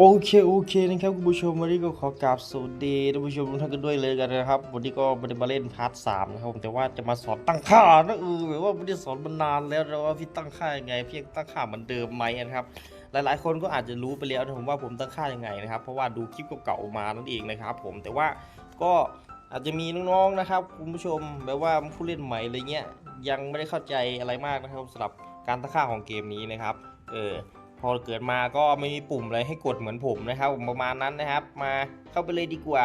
โอเคโอเคนะครับคุณผู้ชมวันนี้ก็ขอกราบสวัสดีท่านผู้ชมทุกท่านกันด้วยเลยกันนะครับวันนี้ก็ไม่ได้มาเล่นพาร์ทสามนะครับผมแต่ว่าจะมาสอนตั้งค่านะเออแบบว่าไม่ได้สอนมานานแล้วนะว่าพี่ตั้งค่ายังไงเพียงตั้งค่าเหมือนเดิมไหมนะครับหลายๆ คนก็อาจจะรู้ไปแล้วนะผมว่าผมตั้งค่ายังไงนะครับเพราะว่าดูคลิปเก่าๆมานั่นเองนะครับ ผมแต่ว่าก็อาจจะมีน้องๆนะครับคุณผู้ชมแบบว่าผู้เล่นใหม่อะไรเงี้ยยังไม่ได้เข้าใจอะไรมากนะครับสำหรับการตั้งค่าของเกมนี้นะครับเออ พอเกิดมาก็ไม่มีปุ่มอะไรให้กดเหมือนผมนะครับประมาณนั้นนะครับ มาเข้าไปเลยดีกว่า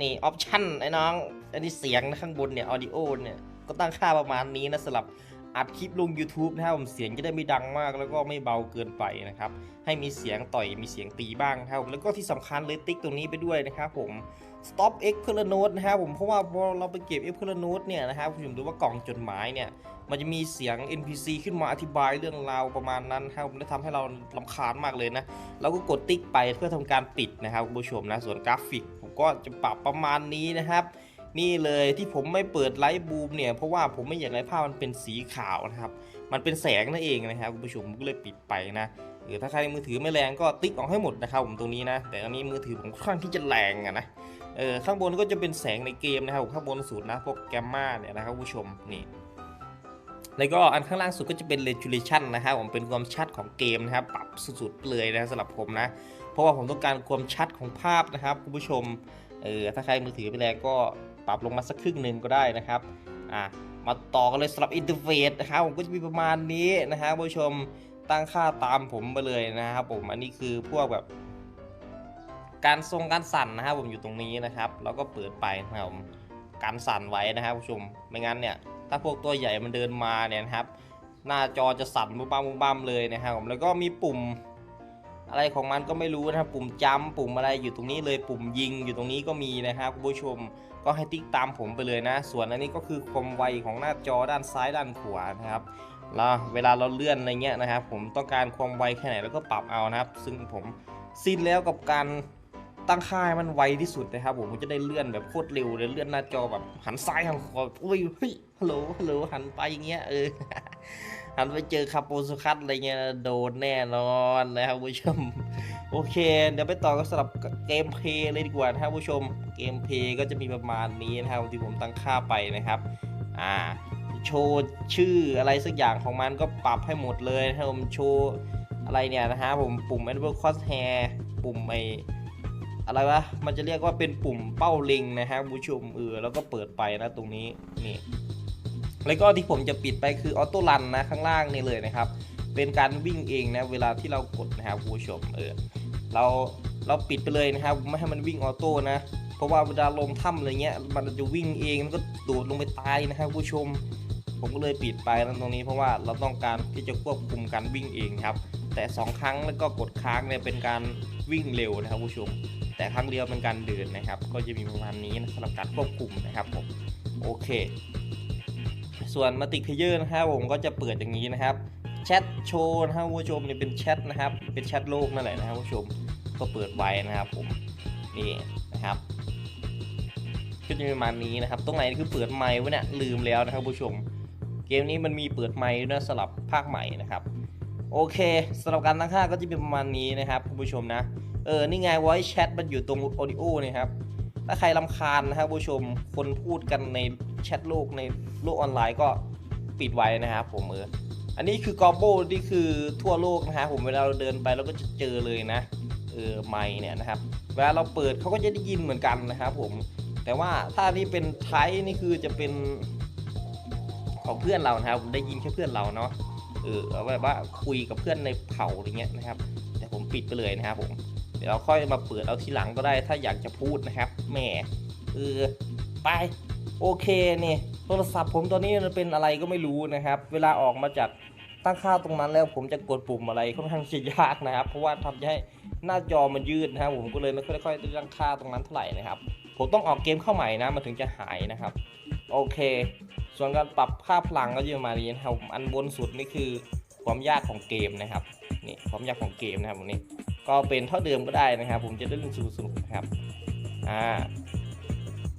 นี่ออปชั่นไอ้น้อง อันนี้เสียงข้างบนเนี่ยออดิโอเนี่ย ก็ตั้งค่าประมาณนี้นะสำหรับ อัดคลิปลง YouTube นะครับผมเสียงจะได้ไม่ดังมาก แล้วก็ไม่เบาเกินไปนะครับให้มีเสียงต่อยมีเสียงตีบ้างครับผมแล้วก็ที่สำคัญเลยติ๊กตรงนี้ไปด้วยนะครับผม stop x p e r n o t e นะครับผมเพราะว่าพอเราไปเก็บ x p e r n o t e เนี่ยนะครับผมดูว่ากล่องจดหมายเนี่ยมันจะมีเสียง NPC ขึ้นมาอธิบายเรื่องราวประมาณนั้นครับมันจะทำให้เราลำคาญมากเลยนะเราก็กดติ๊กไปเพื่อทำการปิดนะครับคุณผู้ชมนะส่วนกราฟิก ผมก็จะปรับประมาณนี้นะครับ นี่เลยที่ผมไม่เปิดไลท์บูมเนี่ยเพราะว่าผมไม่อยากให้ภาพมันเป็นสีขาวนะครับ มันเป็นแสงนั่นเองนะครับคุณผู้ชมผมก็เลยปิดไปนะหรือถ้าใครมือถือไม่แรงก็ติ๊กออกให้หมดนะครับผมตรงนี้นะ แต่อันนี้มือถือผมค่อนข้างที่จะแรงอะนะเออข้างบนก็จะเป็นแสงในเกมนะครับข้างบนสุดนะพวกแกมมาเนี่ยนะครับคุณผู้ชมนี่แล้วก็อันข้างล่างสุดก็จะเป็น resolution นะครับผมเป็นความชัดของเกมนะครับปรับสุดๆเลยนะสำหรับผมนะ เพราะว่าผมต้องการความชัดของภาพนะครับคุณผู้ชมเออถ้าใครมือถือไปแล้วก็ ปรับลงมาสักครึ่งหนึ่งก็ได้นะครับอะมาต่อกันเลยสำหรับอินเทอร์เฟซนะครับผมก็จะมีประมาณนี้นะครับคุณผู้ชมตั้งค่าตามผมไปเลยนะครับผมอันนี้คือพวกแบบการทรงการสั่นนะครับผมอยู่ตรงนี้นะครับ แล้วก็เปิดไปนะครับผมการสั่นไว้นะครับผู้ชมไม่งั้นเนี่ยถ้าพวกตัวใหญ่มันเดินมาเนี่ยนะครับ หน้าจอจะสั่นบุ้มบ้ามบุ้มบ้ามเลยนะครับผมแล้วก็มีปุ่ม อะไรของมันก็ไม่รู้นะครับปุ่มจัมป์ปุ่มอะไรอยู่ตรงนี้เลยปุ่มยิงอยู่ตรงนี้ก็มีนะครับคุณผู้ชมก็ให้ติ๊กตามผมไปเลยนะ ส่วนอันนี้ก็คือความไวของหน้าจอด้านซ้ายด้านขวานะครับแล้วเวลาเราเลื่อนอะไรเงี้ยนะครับ ผมต้องการความไวแค่ไหนแล้วก็ปรับเอานะครับ ซึ่งผมสิ้นแล้วกับการตั้งค่าให้มันไวที่สุดนะครับผมผมจะได้เลื่อนแบบโคตรเร็วเลยเลื่อนหน้าจอแบบหันซ้ายหันขวาอุ้ยเฮ้ยฮัลโหลฮัลโหลหันไปอย่างเงี้ยเออ หันไปเจอคาโปสุคัตอะไรเงี้ยโดนแน่นอนนะครับผู้ชม โอเค เดี๋ยวไปต่อกันสำหรับเกมเพลย์เลยดีกว่านะครับผู้ชม เกมเพลย์ก็จะมีประมาณนี้นะครับที่ผมตั้งค่าไปนะครับ อ่า โชว์ชื่ออะไรสักอย่างของมันก็ปรับให้หมดเลยนะครับผมโชว์อะไรเนี่ยนะฮะผมปุ่ม a d v e r Cross Hair ปุ่มไออะไรวะ มันจะเรียกว่าเป็นปุ่มเป้าเล็งนะฮะผู้ชมเออแล้วก็เปิดไปนะตรงนี้นี่ แล้วก็ที่ผมจะปิดไปคือออโต้รันนะข้างล่างนี่เลยนะครับ เป็นการวิ่งเองนะเวลาที่เรากดนะครับผู้ชมเออเราเราปิดไปเลยนะครับไม่ให้มันวิ่งออโต้นะ เพราะว่าเวลาลงถ้ำอะไรเงี้ยมันจะวิ่งเองแล้วก็โดดลงไปตายนะครับผู้ชม ผมก็เลยปิดไปนะตรงนี้เพราะว่าเราต้องการที่จะควบคุมการวิ่งเองครับ แต่สองครั้งแล้วก็กดค้างเนี่ยเป็นการวิ่งเร็วนะครับผู้ชม แต่ครั้งเดียวเป็นการเดินนะครับ ก็จะมีประมาณนี้นะสำหรับการควบคุมนะครับผมโอเค ส่วนมาติกเพเยอร์นะครับผมก็จะเปิดอย่างนี้นะครับแชทโชว์นะครับผู้ชมเนี่ยเป็นแชทนะครับ เป็นแชทโลกนั่นแหละนะครับผู้ชมก็เปิดไว้นะครับผมนี่นะครับก็จะประมาณนี้นะครับ ตรงไหนคือเปิดไมค์ไว้เนี่ยลืมแล้วนะครับผู้ชม เกมนี้มันมีเปิดไมค์ด้วยนะสลับภาคใหม่นะครับโอเคสำหรับการตั้งค่าก็จะเป็นประมาณนี้นะครับคุณผู้ชมนะเออนี่ไง voice chat มันอยู่ตรง audio เนี่ยครับ ถ้าใครลำคาญนะครับผู้ชมคนพูดกันในแชทโลกในโลกออนไลน์ก็ปิดไว้นะครับผมเอออันนี้คือกอโบนี่คือทั่วโลกนะฮะผมเวลาเราเดินไปเราก็จะเจอเลยนะเออไมค์เนี่ยนะครับเวลาเราเปิดเขาก็จะได้ยินเหมือนกันนะครับผมแต่ว่าถ้านี่เป็นไทยนี่คือจะเป็นของเพื่อนเรานะครับได้ยินแค่เพื่อนเราเนาะเออแบบว่าคุยกับเพื่อนในเผ่าอะไรเงี้ยนะครับ แต่ผมปิดไปเลยนะครับผม ดี๋ยวเราค่อยมาเปิดเอาทีหลังก็ได้ถ้าอยากจะพูดนะครับแหมเออไปโอเคนี่โทรศัพท์ผมตอนนี้มันเป็นอะไรก็ไม่รู้นะครับ เวลาออกมาจากตั้งค่าตรงนั้นแล้วผมจะกดปุ่มอะไรค่อนข้างจะยากนะครับ เพราะว่าทำให้หน้าจอมันยืดนะครับผมก็เลยไม่ค่อยได้ตั้งค่าตรงนั้นเท่าไหร่นะครับ ผมต้องออกเกมเข้าใหม่นะมันถึงจะหายนะครับ โอเค ส่วนการปรับค่าพลังก็จะประมาณนี้นะครับอันบนสุดนี่คือความยากของเกมนะครับนี่ความยากของเกมนะครับผมนี่ ก็เป็นเท่าเดิมก็ได้นะครับ ผมจะได้เล่นสนุกๆนะครับอ่า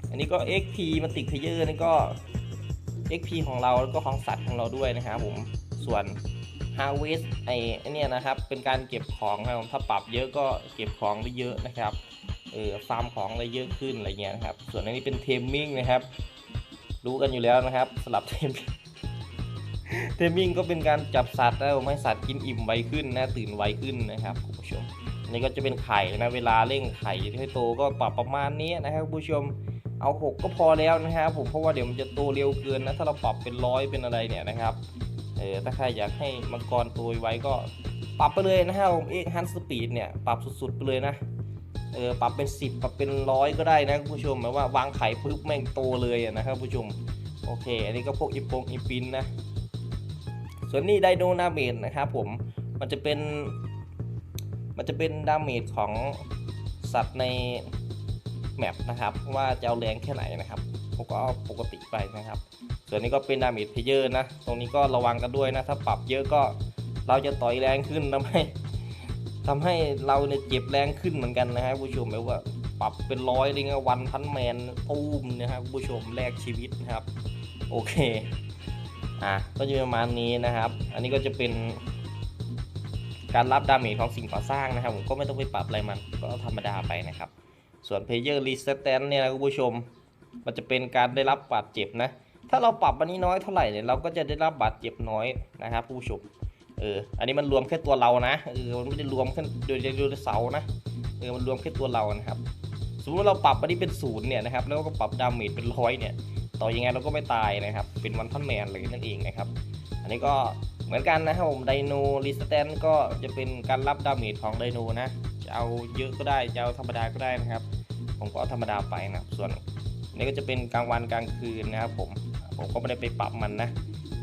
อันนี้ก็ XP มาติกเพเยอร์นี่ก็ XP ของเราแล้วก็ของสัตว์ของเราด้วยนะครับผมส่วน harvest ไอ้เนี่ยนะครับ เป็นการเก็บของนะครับผมถ้าปรับเยอะก็เก็บของได้เยอะนะครับเออฟาร์มของได้เยอะขึ้นอะไรเงี้ยนะครับ ส่วนอันนี้เป็นเทมมิ่งนะครับ รู้กันอยู่แล้วนะครับสลับเทมมิ่ง เทมมิ่งก็เป็นการจับสัตว์แล้วให้สัตว์กินอิ่มไวขึ้นนะตื่นไวขึ้นนะครับคุณผู้ชมอันนี้ก็จะเป็นไข่นะเวลาเร่งไข่ให้โตก็ปรับประมาณนี้นะครับคุณผู้ชมเอาหกก็พอแล้วนะครับผมเพราะว่าเดี๋ยวมันจะโตเร็วเกินนะถ้าเราปรับเป็นร้อยเป็นอะไรเนี่ยนะครับเออถ้าใครอยากให้มังกรโตไวก็ปรับไปเลยนะครับผมเอ็กฮันสปีดเนี่ยปรับสุดๆไปเลยนะเออปรับเป็น 10 ปรับเป็นร้อยก็ได้นะคุณผู้ชมหมายว่าวางไข่ปุ๊บแม่งโตเลยนะครับผู้ชมโอเค อันนี้ก็พวกอีปงอีปินนะ ส่วนนี้ไดโนนาเมจนะครับผมมันจะเป็น มันจะเป็นดาเมจของสัตว์ในแมปนะครับว่าจะเอาแรงแค่ไหนนะครับผมก็ปกติไปนะครับ ส่วนนี้ก็เป็นดาเมจเพเยอร์นะ ตรงนี้ก็ระวังกันด้วยนะ ถ้าปรับเยอะก็เราจะต่อยแรงขึ้นทำให้ทำให้เราเนี่ยเจ็บแรงขึ้นเหมือนกันนะครับผู้ชมแบบว่าปรับเป็นร้อยเลยนะวันพันแมนตูมนะครับผู้ชมแลกชีวิตนะครับ โอเค อะก็จะประมาณนี้นะครับ อันนี้ก็จะเป็นการรับดาเมจของสิ่งก่อสร้างนะครับ ผมก็ไม่ต้องไปปรับอะไรมันก็ธรรมดาไปนะครับ ส่วน Player Resistance เนี่ยนะคุณผู้ชม มันจะเป็นการได้รับบาดเจ็บนะ ถ้าเราปรับอันนี้น้อยเท่าไหร่เนี่ยเราก็จะได้รับบาดเจ็บน้อยนะครับผู้ชมเอออันนี้มันรวมแค่ตัวเรานะเออมันไม่ได้รวมแค่โดยโดยเสานะเออมันรวมแค่ตัวเรานะครับสมมติว่าเราปรับอันนี้เป็นศูนย์เนี่ยนะครับแล้วก็ปรับดาเมจเป็นร้อยเนี่ยต่อยังไงเราก็ไม่ตายนะครับ เป็นวันพันแมนเลยนั่นเองนะครับ อันนี้ก็เหมือนกันนะครับผมไดโนรีสแตนก็จะเป็นการรับดาเมจของไดโนนะจะเอาเยอะก็ได้จะเอาธรรมดาก็ได้นะครับ ผมก็เอาธรรมดาไปนะส่วนนนี้ก็จะเป็นกลางวันกลางคืนนะครับผมผมก็ไม่ได้ไปปรับมันนะ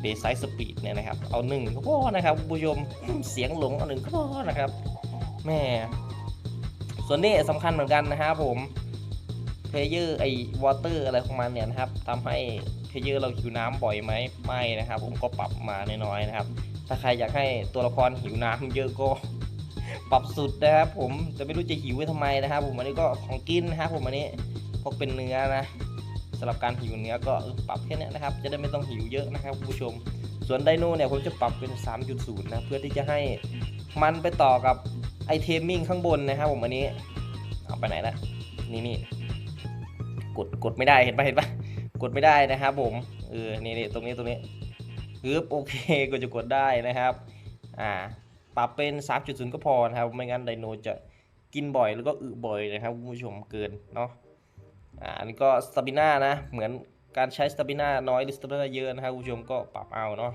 เดย์ไซส์สปีดเนี่ยนะครับ เอาหนึ่งก็พอนะครับคุณผู้ชมเสียงหลงเอาหนึ่งก็พอนะครับแม่ส่วนนี้สำคัญเหมือนกันนะครับผมเพเยอร์ไอวอเตอร์อะไรของมันเนี่ยนะครับทำให้ เพเยอร์เราหิวน้ำบ่อยไหมไม่นะครับ ผมก็ปรับมาน้อยๆนะครับ ถ้าใครอยากให้ตัวละครหิวน้ำเยอะก็ปรับสุดนะครับ ผมแต่ไม่รู้จะหิวไว้ทำไมนะครับ ผมอันนี้ก็ของกินนะครับผมอันนี้พวกเป็นเนื้อนะสำหรับการหิวเนื้อก็ปรับแค่นี้นะครับ จะได้ไม่ต้องหิวเยอะนะครับคุณผู้ชม ส่วนไดโน่เนี่ยผมจะปรับเป็น 3.0 นะเพื่อที่จะให้มันไปต่อกับไอเทมมิ่งข้างบนนะครับผมอันนี้เอาไปไหนละนี่นี่กดกดไม่ได้เห็นปะเห็นปะ กดไม่ได้นะครับผมเออนี่นี่ตรงนี้ตรงนี้ฮึบโอเคก็จะกดได้นะครับอ่าปรับเป็น 3.0 ก็พอนะครับ ไม่งั้นไดโนจะกินบ่อยแล้วก็อึบ่อยนะครับคุณผู้ชมเกินเนาะอ่าอันนี้ก็สตาบิน่านะ เหมือนการใช้สตาบิน่าน้อยหรือสตาบิน่าเยอะนะครับคุณผู้ชมก็ปรับเอาเนาะ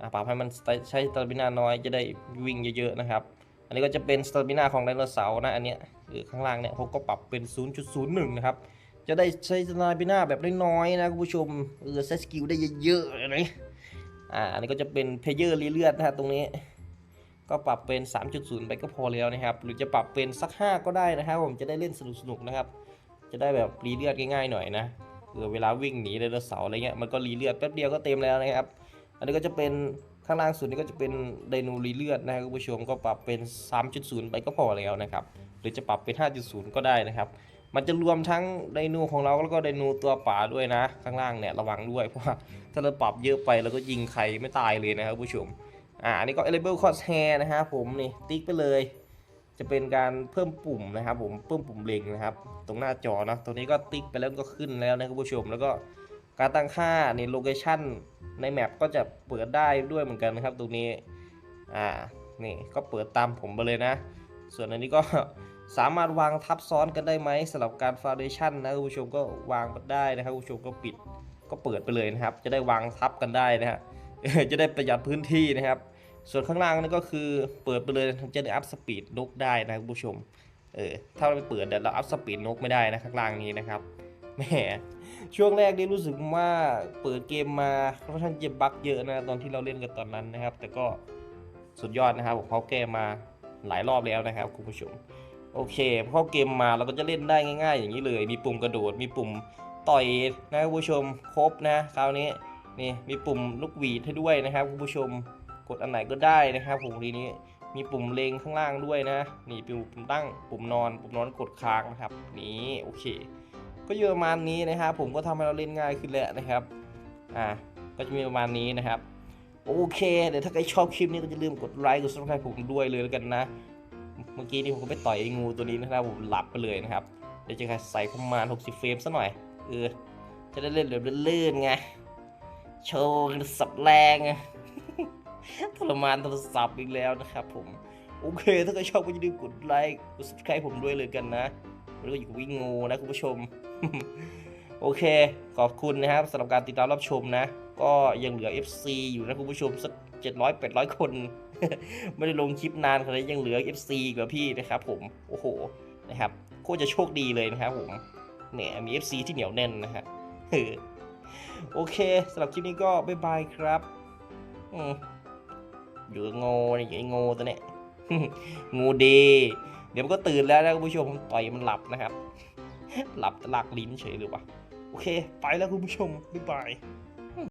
อ่าปรับให้มันใช้สตาบิน่าน้อยจะได้วิ่งเยอะๆนะครับ อันนี้ก็จะเป็นสตาบิน่าของไดโนเสาร์นะอันเนี้ยคือข้างล่างเนี่ยเขาก็ปรับเป็น 0.01 นะครับ จะได้ใช้สตาบิน่าแบบน้อยๆนะคุณผู้ชมเออใช้สกิลได้เยอะๆนะอ่าอันนี้ก็จะเป็นเพเยอร์เลือดนะฮะตรงนี้ ก็ปรับเป็น 3.0 ไปก็พอแล้วนะครับ หรือจะปรับเป็นสัก 5 ก็ได้นะครับผมจะได้เล่นสนุกๆนะครับ จะได้แบบรีเลือดง่ายๆหน่อยนะคือเวลาวิ่งหนีไดโนเสาร์อะไรเงี้ยมันก็รีเลือดแป๊บเดียวก็เต็มแล้วนะครับ อันนี้ก็จะเป็นข้างล่างสุดนี่ก็จะเป็นไดโนรีเลือดนะครับคุณผู้ชมก็ปรับเป็น 3.0 ไปก็พอแล้วนะครับ หรือจะปรับเป็น 5.0 ก็ได้นะครับ มันจะรวมทั้งไดโนของเราแล้วก็ไดโนตัวป่าด้วยนะ ข้างล่างเนี่ยระวังด้วยเพราะว่าถ้าเราปรับเยอะไปเราก็ยิงใครไม่ตายเลยนะครับผู้ชมอ่าอันนี้ก็ enable crosshair นะครับผมนี่ติ๊กไปเลย จะเป็นการเพิ่มปุ่มนะครับผมเพิ่มปุ่มเล็งนะครับ ตรงหน้าจอนะตรงนี้ก็ติ๊กไปแล้วก็ขึ้นแล้วนะคุณผู้ชมแล้วก็การตั้งค่าในโลเคชันในแมปก็จะเปิดได้ด้วยเหมือนกันนะครับ ตรงนี้อ่านี่ก็เปิดตามผมไปเลยนะ ส่วนอันนี้ก็ สามารถวางทับซ้อนกันได้ไหมสำหรับการฟาวเดชันนะคุณผู้ชมก็วางได้นะครับคุณผู้ชมก็ปิดก็เปิดไปเลยนะครับ จะได้วางทับกันได้นะฮะจะได้ประหยัดพื้นที่นะครับ ส่วนข้างล่างนี่ก็คือเปิดไปเลยจะได้อัพสปีดนกได้นะคุณผู้ชมเออถ้าเราไม่เปิดเดี๋ยวเราอัพสปีดนกไม่ได้นะข้างล่างนี้นะครับแหมช่วงแรกนี่รู้สึกว่าเปิดเกมมาค่อนข้างจะบั๊กเยอะนะตอนที่เราเล่นกันตอนนั้นนะครับ แต่ก็สุดยอดนะครับผมเขาแก้มาหลายรอบแล้วนะครับคุณผู้ชม โอเคพอเข้าเกมมาเราก็จะเล่นได้ง่าย ๆ อย่างนี้เลย มีปุ่มกระโดด มีปุ่มต่อยนะคุณผู้ชมครบนะคราวนี้นี่มีปุ่มลูกหวีดให้ด้วยนะครับคุณผู้ชมกดอันไหนก็ได้นะครับผมทีนี้มีปุ่มเลงข้างล่างด้วยนะ นี่ปุ่มตั้งปุ่มนอนปุ่มนอนกดค้างนะครับนี่โอเค ก็อยู่ประมาณนี้นะครับผมก็ทำให้เราเล่นง่ายขึ้นแล้วนะครับอ่าก็จะมีประมาณนี้นะครับโอเคเดี๋ยวถ้าใครชอบคลิปนี้ก็อย่าลืมกดไลค์กด subscribe ผมด้วยเลยแล้วกันนะ มื่อกี้นี่ผมก็ไปต่อยงูตัวนี้นะครับผมหลับไปเลยนะครับเดี๋ยวจะใส่ประมาณ 60 เฟรมซะหน่อยเออจะได้เล่นแบบลื่นๆไงโชว์สับแรงไงทรมานโทรศัพท์อีกแล้วนะครับผมโอเค ถ้าใครชอบก็อย่าลืมกดไลค์กด subscribe ผมด้วยเลยกันนะแล้วก็อยู่กับวิ่งงูนะคุณผู้ชม โอเค ขอบคุณนะครับสำหรับการติดตามรับชมนะ ก็ยังเหลือ FC อยู่นะคุณผู้ชมสัก700 800 คน ไม่ได้ลงคลิปนานขนาดยังเหลือ FC อีกว่าพี่นะครับผมโอ้โหนะครับโคตรจะโชคดีเลยนะครับผมเนี่ยมี FC ที่เหนียวแน่นนะฮะโอเคสำหรับคลิปนี้ก็บ๊ายบายครับอยู่กับโง่นี่ไอ้โง่ตัวเนี้ยงูดี เดี๋ยวมันก็ตื่นแล้วนะคุณผู้ชมต่อยมันหลับนะครับ หลับตะลักลิ้นเฉยเลยวะโอเค ไปแล้วคุณผู้ชมบ๊ายบาย